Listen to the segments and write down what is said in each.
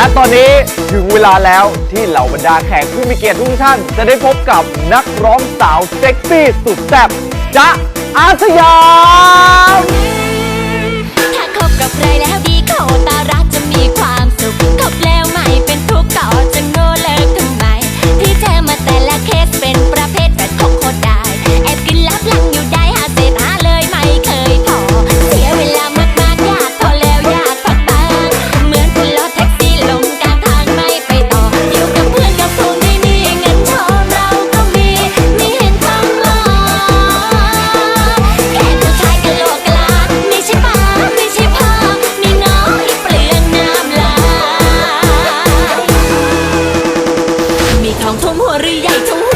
และตอนนี้ถึงเวลาแล้วที่เหล่าบรรดาแขกผู้มีเกียรติทุกท่าน จะได้พบกับนักร้องสาวเซ็กซี่สุดแซ่บจ๊ะอาสยาม ถ้าคบกับใครแล้ว 要中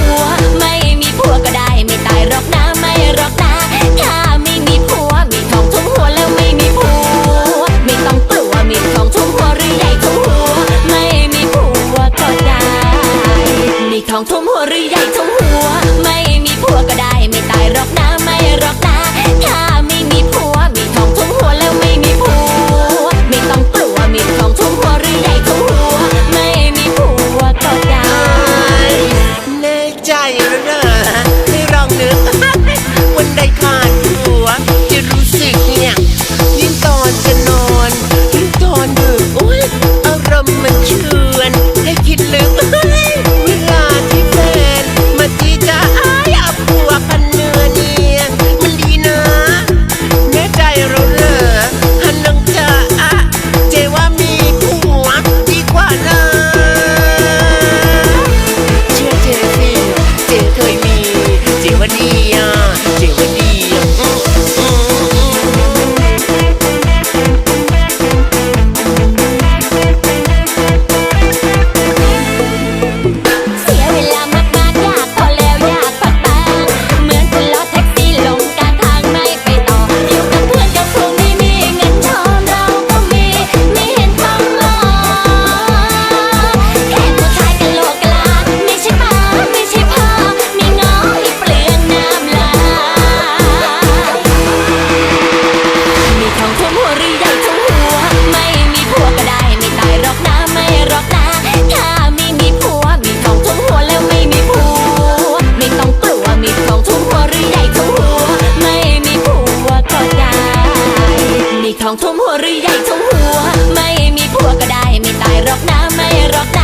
ทองทุ่มหัวหรือใหญ่ทุ่มหัว ไม่มีผัวก็ได้ไม่ตายหรอกนะไม่หรอกนะ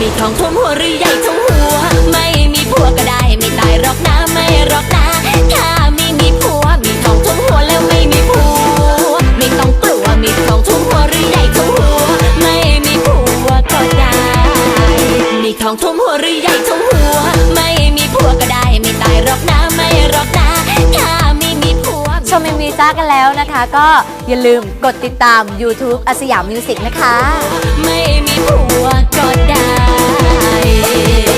มีทองท่วมหัวหรือใหญ่ทั้งหัว ไม่มีผัวก็ได้ไม่ตายรอกนะไม่รอกนะถ้าไม่มีผัว มีทองท่วมหัวแล้วไม่มีผัว ไม่ต้องกลัวมีทองท่วมหัวหรือใหญ่ทั้งหัว ไม่มีผัวก็ได้ มีทองท่วมหัวหรือใหญ่ทั้งหัว ม MV จ้ากันแล้วนะคะ ก็อย่าลืมกดติดตาม YouTube อาสยามมิวสิกนะคะ ไม่มีผัวก็ได้